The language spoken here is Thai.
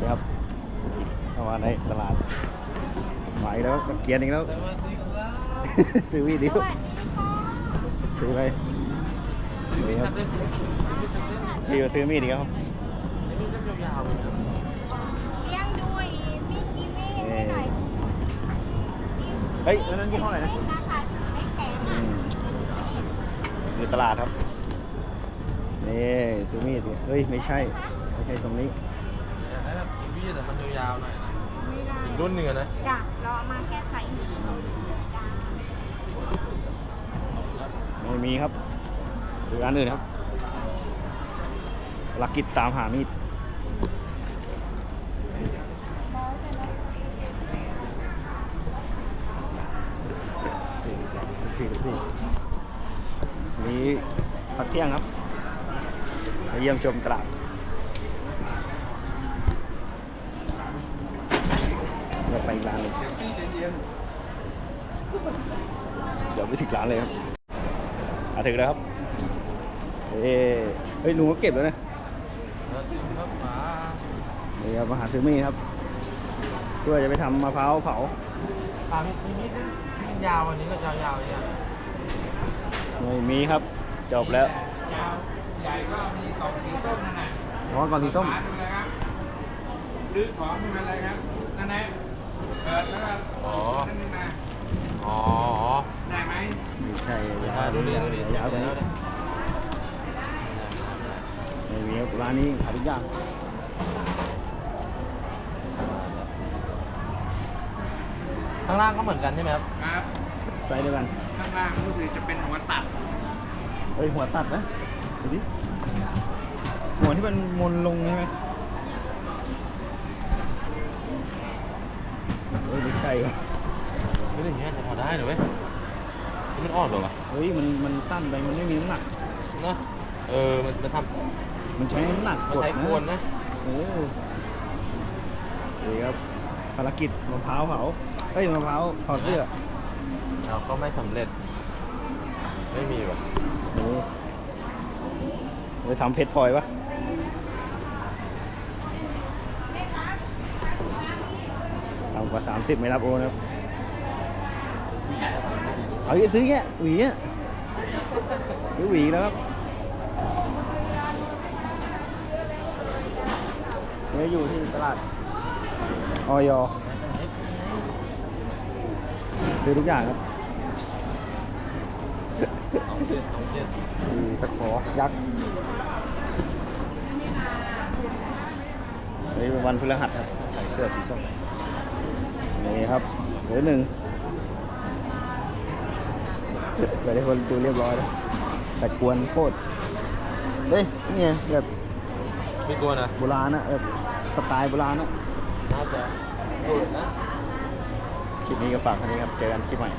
นี่ครับเข้ามาในตลาดมาอีกแล้วเกียร์อีกแล้ว ซื้อวีดิวซื้ออะไรนี่ครับพี่มาซื้อมีดอีกแล้วครับเลี้ยงด้วยมีกี่เมตรให้หน่อยเฮ้ยแล้วนั่นยี่ห้ออะไรนะนี่นะคะไม่แข็งอือะมคือตลาดครับ นี่ซื้อมีดดิเฮ้ย ไม่ใช่ ไม่ใช่ตรงนี้ได้แบบ พี่แต่มันยาวๆหน่อยนะไม่ได้อีกรุ่นหนึ่งอะนะจ้ะเราเอามาแค่ใส่หนึ่งจ้ะไม่มีครับ หรือร้านอื่นครับลักกิจตามหามีดพี่พี่นี่พักเที่ยงครับมาเยี่ยมชมตลาดเดี๋ยว ไปอีกร้านเลยเดี๋ยวไปถึงร้านเลยครับมาถึงแล้วครับ เอ้เฮ้ยลุงก็เก็บแล้วนะแล้วจริงครับป๋านี่ครับมาหาซื้อมีดครับเพื่อจะไปทำมะพร้าวเผาป๋ามีมีนิดนึงมันยาวอันนี้ก็ยาวๆเนี่ยไม่มีครับ จบแล้วยาวใหญ่ก็มีสองสีส้มนั่นแหละร้อนก่อนสีส้มป๋าดูเลยครับรื้อของขึ้นมาเลยครับนั่นแหละ เปิดแล้วก็อ๋อขึ้นมาอ๋อ ได้ไหมไม่ใช่อ่าดูดิดูดิยาวกว่านี้ไม่มีครับร้านนี้ขายทุกอย่างข้างล่างก็เหมือนกันใช่ไหมครับ ครับใส่เดียวกัน ข้างล่างรู้สึกจะเป็นหัวตัดเฮ้ยหัวตัดนะดูดิหัวที่มันมนลงใช่ไหม เฮ้ยไม่ใช่ครับไม่ได้อย่างเงี้ยจะพอได้หรือเว้ยมันอ่อนเหรอวะเฮ้ยมันมันสั้นไปมันไม่มีน้ำหนักเนอะเออมันมันทมันใช้น้ำหนักำมันกดใช้นะควนนะโอ้ดีครับภารกิจมะพร้าวเผาเฮ้ยมะพร้าวถอดเสื้อเราก็ไม่สำเร็จ ไม่มีว่ะโอ้ไปทำเพชรพลอยวะำกว่าสามสิบไม่รับโอนครับ เอาอีกซื้อแค่หวีอะซื้อหวีแล้วครับเนี่ยอยู่ที่ตลาดออยซื้อทุกอย่างครับสองเจ็ดสองเจ็ดมีตะขอยักษ์นี่เป็นวันพฤหัสครับ ใส่เสื้อสีส้ม ครับเหลือหนึ่งไปได้คนดูเรียบร้อยแล้วแต่กวนโคตรเฮ้ยนี่ไงแบบมีกลัวนะโบราณนะแบบสไตล์โบราณนะน่าจะหลุดนะคลิปนี้ก็ฝากเท่านี้ครับ เจอกันคลิปใหม่